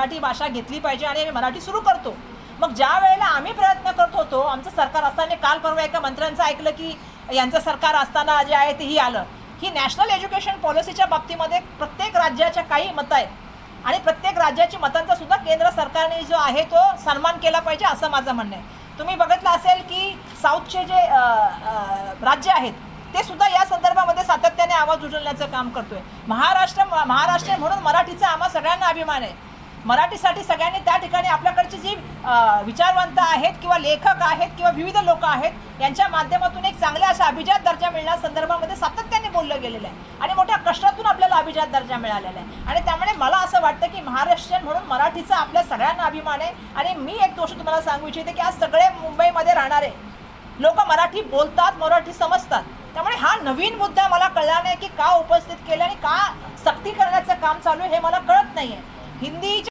मराठी भाषा घेतली पाहिजे आणि आम्ही मराठी सुरू करतो. मग ज्या वेळेला आम्ही प्रयत्न करत होतो आमचं सरकार असताना काल परवा एका मंत्र्यांचं ऐकलं की यांचं सरकार असताना जे आहे तेही आलं. ही नॅशनल एज्युकेशन पॉलिसीच्या बाबतीमध्ये प्रत्येक राज्याच्या काही मतं आहेत. आणि प्रत्येक राज्याची मतांचा सुद्धा केंद्र सरकारने जो आहे तो सन्मान केला पाहिजे असं माझं म्हणणं आहे. तुम्ही बघितलं असेल की साऊथचे जे राज्य आहेत ते सुद्धा या संदर्भामध्ये सातत्याने आवाज उचलण्याचं काम करतोय. महाराष्ट्र महाराष्ट्र म्हणून मराठीचा आम्हा सगळ्यांना अभिमान आहे. मराठीसाठी सगळ्यांनी त्या ठिकाणी आपल्याकडची जी विचारवंत आहेत किंवा लेखक आहेत किंवा विविध लोक आहेत यांच्या माध्यमातून एक चांगल्या अशा अभिजात दर्जा मिळण्या संदर्भामध्ये सातत्याने बोललं गेलेलं आहे. आणि मोठ्या कष्टातून आपल्याला अभिजात दर्जा मिळालेला आहे. आणि त्यामुळे मला असं वाटतं की महाराष्ट्रीयन म्हणून मराठीचा आपल्या सगळ्यांना अभिमान आहे. आणि मी एक गोष्ट तुम्हाला सांगू इच्छिते की आज सगळे मुंबईमध्ये राहणारे लोक मराठी बोलतात मराठी समजतात. त्यामुळे हा नवीन मुद्दा मला कळला नाही की का उपस्थित केला आणि का सक्ती करण्याचं काम चालू आहे हे मला कळत नाही आहे हिंदी